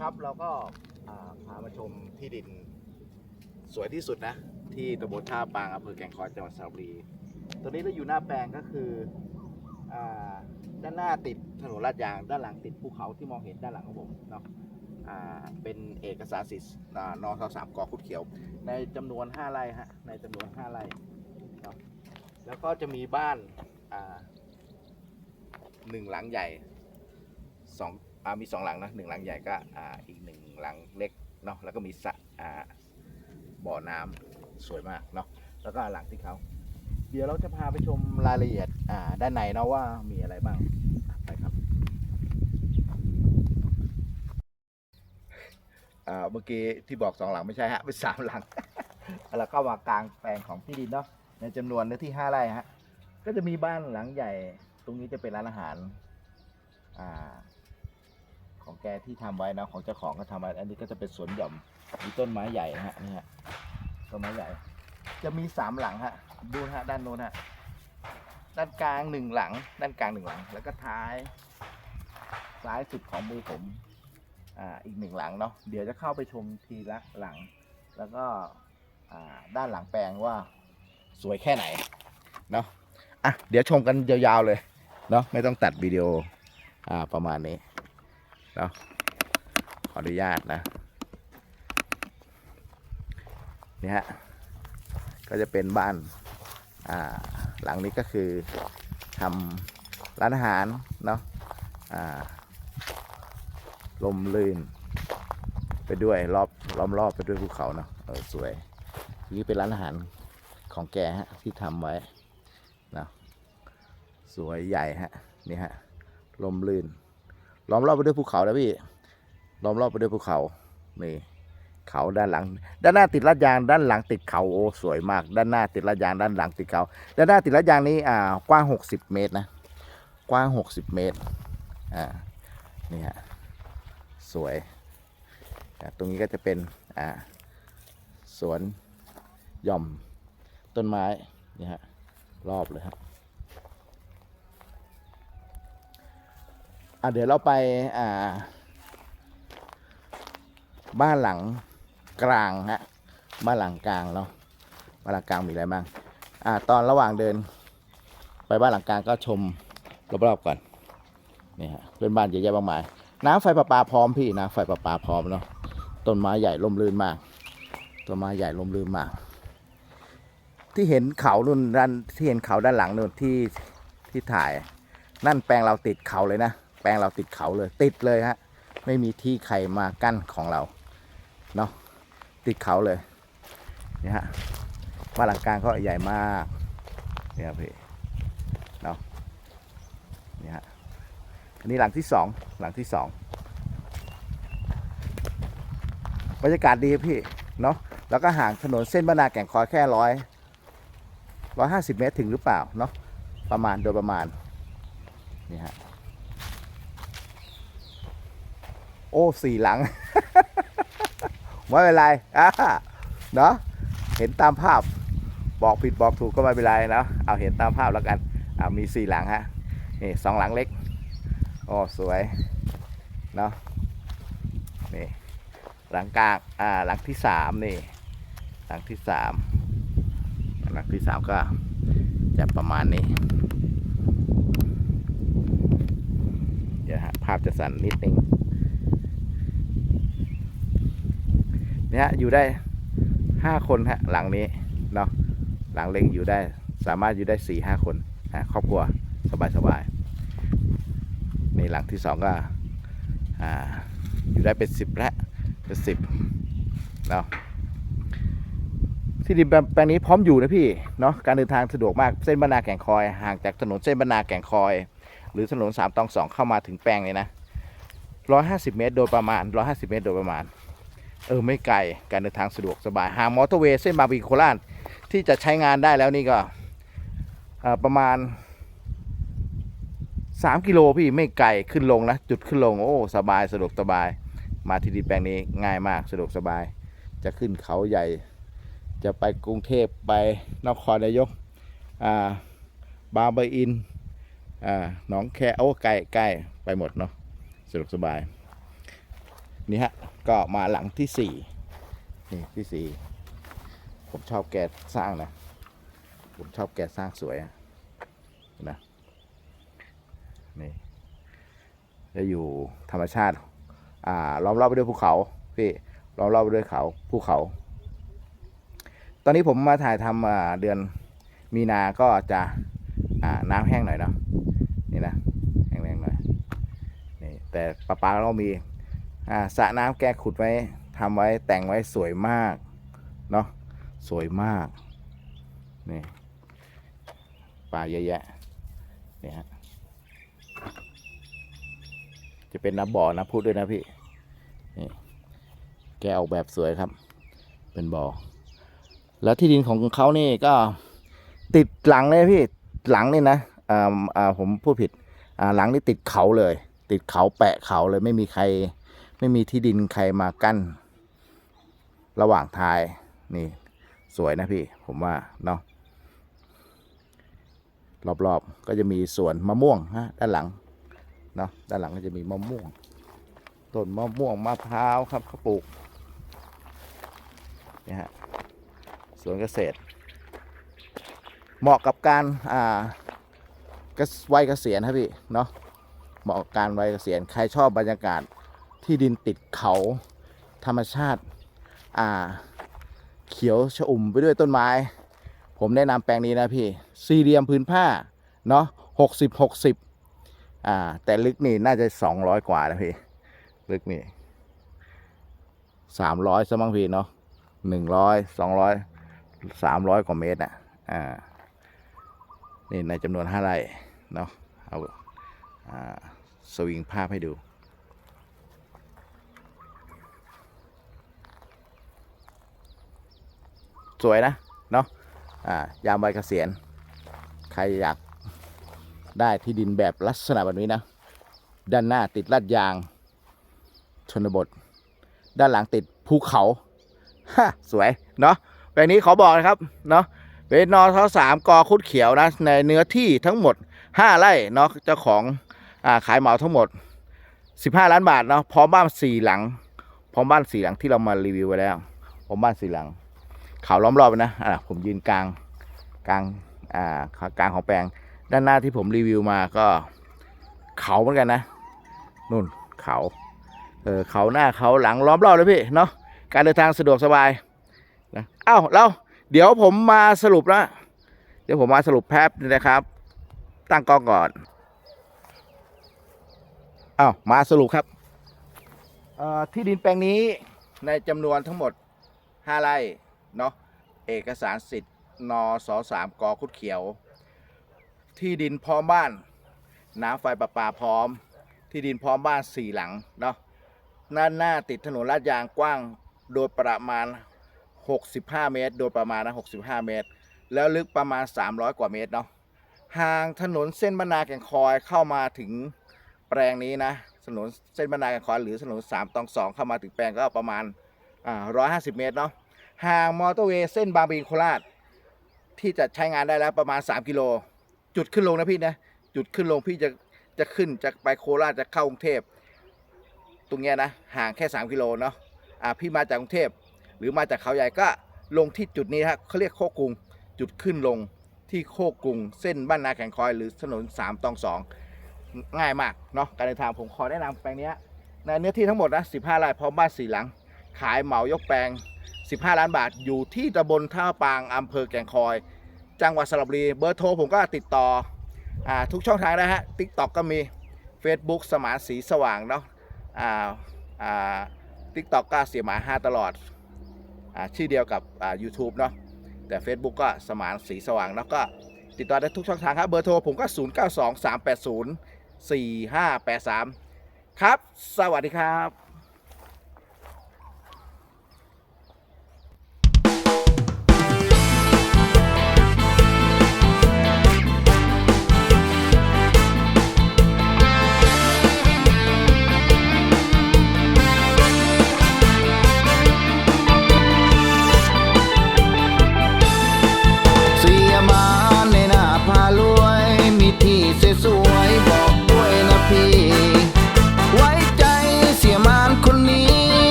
ครับเราก็อ่าพามาชมที่ดินสวยที่สุดนะ ที่ตำบลท่าปางอำเภอแก่งคอยจังหวัดสระบุรีตอนนี้เราอยู่หน้าแปลงก็คืออด้านหน้าติดถนนลาดยาง ด้านหลังติดภูเขาที่มองเห็นด้านหลังของผมเนาะเป็นเอกสารสิทธิ์อ่านอทสามกอคุดเขียว ในจำนวน 5ไร่ฮะในจำนวน 5ไร่เนาะแล้วก็จะมีบ้านหนึ่งหลังใหญ่สอง มีสองหลังนะหนึ่งหลังใหญ่ก็อ่าอีกหนึ่งหลังเล็กเนาะแล้วก็มีสระอ่าบ่อน้ำสวยมากเนาะแล้วก็หลังที่เขาเดี๋ยวเราจะพาไปชมรายละเอียดอ่าด้านในเนาะว่ามีอะไรบ้างไปครับอ่าเมื่อกี้ที่บอกสองหลังไม่ใช่ฮะเป็นสามหลังแล้วเข้ามากลางแปลงของที่ดินเนาะในจำนวนเนื้อที่ห้าไร่ฮะก็จะมีบ้านหลังใหญ่ ตรงนี้จะเป็นร้านอาหารอ่า ของแกที่ทำไว้นะของเจ้าของก็ทำไว้ อันนี้ก็จะเป็นสวนหย่อมมีต้นไม้ใหญ่ฮะนี่ฮะต้นไม้ใหญ่ จะมีสามหลังฮะดูฮะด้านโน้นฮะด้านกลางหนึ่งหลัง ด้านกลางหนึ่งหลัง แล้วก็ท้ายซ้ายสุดของมือผมอ่าอีกหนึ่งหลังเนาะเดี๋ยวจะเข้าไปชมทีละหลัง แล้วก็อ่าด้านหลังแปลงว่าสวยแค่ไหนเนาะอะเดี๋ยวชมกันยาวๆเลยเนาะไม่ต้องตัดวิดีโออ่าประมาณนี้ เนาะขออนุญาตนะนี่ฮะก็จะเป็นบ้านอ่าหลังนี้ก็คือทำร้านอาหารเนาะอ่าลมลื่น ไปด้วยรอบล้อมรอบไปด้วยภูเขาเนาะเออสวย นี่เป็นร้านอาหารของแกฮะที่ทำไว้เนาะสวยใหญ่ฮะนี่ฮะลมลื่น ล้อมรอบไปด้วยภูเขาแล้วพี่ล้อมรอบไปด้วยภูเขานี่เขาด้านหลัง ด้านหน้าติดลาดยาง ด้านหลังติดเขาโอ้สวยมาก ด้านหน้าติดลาดยาง ด้านหลังติดเขาด้านหน้าติดลาดยางนี้อ่ากว้าง 60 เมตรนะกว้าง 60 เมตรอ่านี่ฮะสวยตรงนี้ก็จะเป็นอ่าสวนหย่อมต้นไม้นี่ฮะรอบเลยครับ อะเดี๋ยวเราไปอ่า บ้านหลังกลางฮะบ้านหลังกลางเนาะบ้านหลังกลางมีอะไรบ้างอ่าตอนระหว่างเดิน ไปบ้านหลังกลางก็ชมรอบๆก่อนนี่ฮะเป็นบ้านเยอะแยะมากมายน้ำไฟประปาพร้อมพี่น้ำไฟประปาพร้อมเนาะต้นไม้ใหญ่ร่มรื่นมากต้นไม้ใหญ่ร่มรื่นมาก ที่เห็นเขานู่นด้านที่เห็นเขาด้านหลังนู่นที่ที่ถ่าย นั่นแปลงเราติดเขาเลยนะ แปลงเราติดเขาเลย ติดเลยฮะไม่มีที่ใครมากั้นของเราเนาะติดเขาเลยนี่ฮะบ้านหลังกลางก็ใหญ่มากนี่ครับพี่เนาะนี่ฮะอันนี้หลังที่สองหลังที่สองบรรยากาศดีพี่เนาะแล้วก็ห่างถนนเส้นบรรนาแก่งคอยแค่ร้อยร้อยห้าสิบเมตรถึงหรือเปล่าเนาะประมาณโดยประมาณนี่ฮะ โอ้สี่หลัง ไม่เป็นไรอะเนาะเห็นตามภาพบอกผิดบอกถูกก็ไม่เป็นไรนะเอาเห็นตามภาพแล้วกันอ่ามีสี่หลังฮะนี่สองหลังเล็กโอ้สวยเนาะนี่หลังกลางอ่าหลังที่สามนี่หลังที่สามหลังที่สามก็จะประมาณนี้เดี๋ยวฮะภาพจะสั่นนิดนึง เนี่ยอยู่ได้ห้าคนฮะหลังนี้เนาะหลังเล็กอยู่ได้สามารถอยู่ได้สี่ห้าคนฮะครอบครัวสบายสบายๆในหลังที่สองก็อ่าอยู่ได้เป็นสิบล้วเป็นสิบเนาะที่ดินแปลงนี้พร้อมอยู่นะพี่เนาะการเดินทางสะดวกมากเส้นบรรนาแก่งคอยห่างจากถนนเส้นบรรนาแก่งคอย หรือถนนสามตองสองเข้ามาถึงแปลงเลยนะร้อยห้าสิบเมตรโดยประมาณร้อยห้าสิบเมตรโดยประมาณ เออไม่ไกลการเดินทางสะดวกสบายหามอเตอร์เวย์เส้นบางปะอินโคราชที่จะใช้งานได้แล้วนี่ก็ประมาณ 3 กิโลพี่ไม่ไกลขึ้นลงนะจุดขึ้นลงโอ้สบายสะดวกสบาย มาที่ดินแปลงนี้ง่ายมากสะดวกสบาย จะขึ้นเขาใหญ่ จะไปกรุงเทพไปนครนายกอ่าบางปะอินอ่าหนองแคโอ้ใกล้ใกล้ไปหมดเนาะสะดวกสบาย นี่ฮะ ก็มาหลังที่สี่นี่ที่สี่ผมชอบแกสร้างนะ ผมชอบแกสร้างสวยนะนี่จะอยู่ธรรมชาติ อ่าล้อมรอบไปด้วยภูเขาพี่ล้อมรอบไปด้วยเขาภูเขา ตอนนี้ผมมาถ่ายทำอ่าเดือนมีนาก็จะอ่าน้ำแห้งหน่อยเนาะนี่นะแห้งๆหน่อยนี่แต่ปลาปลาเรามี อ่าสระน้ำแกขุดไว้ทำไว้แต่งไว้สวยมากเนาะสวยมากนี่ปลาเยอะแยะนี่ฮะจะเป็นน้ำบ่อน้ำพุด้วยนะพี่นี่แกออกแบบสวยครับ เป็นบ่อแล้วที่ดินของเขานี่ก็ติดหลังเลยพี่หลังนี่นะอ่าอ่าผมพูดผิดอ่าหลังนี่ติดเขาเลย ติดเขาแปะเขาเลยไม่มีใคร ไม่มีที่ดินใครมากั้น ระหว่างทายนี่ สวยนะพี่ ผมว่าเนาะรอบๆก็จะมีสวนมะม่วงฮะด้านหลังเนาะด้านหลังก็จะมีมะม่วงต้นมะม่วงมะพร้าวครับเขาปลูกนี่ฮะสวนเกษตร เหมาะกับการอ่าวัยเกษียณครับพี่เนาะเหมาะกับการวัยเกษียณใครชอบบรรยากาศ ที่ดินติดเขาธรรมชาติอ่าเขียวชอุ่มไปด้วยต้นไม้ ผมแนะนำแปลงนี้นะพี่สี่เหลี่ยมพื้นผ้าเนาะหกสิบหกสิบอ่าแต่ลึกนี่น่าจะสองร้อยกว่านะพี่ ลึกนี่สามร้อยซะมั้งพี่เนาะหนึ่งร้อยสองร้อยสามร้อยกว่าเมตรน่ะอ่านี่ในจำนวนห้าไร่เนาะเอาอ่าสวิงภาพให้ดู สวยนะเนาะอ่ายามวัยเกษียณใครอยากได้ที่ดินแบบลักษณะแบบนี้นะ ด้านหน้าติดลาดยาง ชนบท ด้านหลังติดภูเขาฮะสวยเนาะแปลงนี้ขอบอกนะครับเนาะเป็นนอทสามกอคุดเขียวนะ ในเนื้อที่ทั้งหมด 5 ไร่เนาะเจ้าของอ่าขายเหมาทั้งหมด 15 ล้านบาทเนาะพร้อมบ้านสี่หลัง พร้อมบ้านสี่หลังที่เรามารีวิวไว้แล้วพร้อมบ้านสี่หลัง เขาล้อมรอบนะอ่าผมยืนกลางกลางอ่ากลางของแปลง ด้านหน้าที่ผมรีวิวมาก็เขาเหมือนกันนะนู่นเขาเออเขาหน้าเขาหลังล้อมรอบเลยพี่เนาะการเดินทางสะดวกสบายนะเอ้าแล้วเดี๋ยวผมมาสรุปนะเดี๋ยวผมมาสรุปแป๊บนึงนะครับ ตั้งกล้องก่อนเอ้ามาสรุปครับที่ดินแปลงนี้ในจำนวนทั้งหมด 5 ไร่ เนาะเอกสารสิทธิ์นสสามกคุดเขียว ที่ดินพร้อมบ้าน น้ำไฟประปาพร้อม ที่ดินพร้อมบ้านสี่หลังเนาะด้านหน้าติดถนนลาดยางกว้างโดยประมาณ 65 เมตร โดยประมาณนะ65 เมตร แล้วลึกประมาณ 300 กว่าเมตรเนาะห่างถนนเส้นบรรณาแก่งคอยเข้ามาถึงแปลงนี้นะถนนเส้นบรรณาแก่งคอยหรือถนน3ตอง2เข้ามาถึงแปลงก็ประมาณอ่า150 เมตรเนาะ ห่างมอเตอร์เวย์เส้นบางปะอินโคราช ที่จะใช้งานได้แล้วประมาณ 3 กิโล จุดขึ้นลงนะพี่นะ จุดขึ้นลงพี่จะจะขึ้นจะไปโคราชจะเข้ากรุงเทพ ตรงเนี้ยนะ ห่างแค่ 3 กิโลเนาะอ่าพี่มาจากกรุงเทพ หรือมาจากเขาใหญ่ก็ลงที่จุดนี้ฮะเขาเรียกโคกรุง จุดขึ้นลงที่โคกรุง เส้นบ้านนาแข่งคอยหรือถนน3ตอง2ง่ายมากเนาะการเดินทางผมขอแนะนำแปลงนี้ในเนื้อที่ทั้งหมดนะ15ไร่พร้อมบ้านสี่หลัง ขายเหมายกแปลง 15 ล้านบาทอยู่ที่ตำบลท่าปางอำเภอแก่งคอย จังหวัดสระบุรี เบอร์โทรผมก็ติดต่ออทุกช่องทางนะฮะ TikTok ก็มี Facebook สมานสีสว่างเนาะอ่าอ่าทิกตอกก็เสียหมาห้าตลอดอชื่อเดียวกับอ่า YouTube เนาะแต่ Facebook ก็สมานสีสว่างเนาะก็ติดต่อได้ทุกช่องทางครับ เบอร์โทรผมก็ 0 9 2 3 8 0 4 5 8 3 ครับ สวัสดีครับ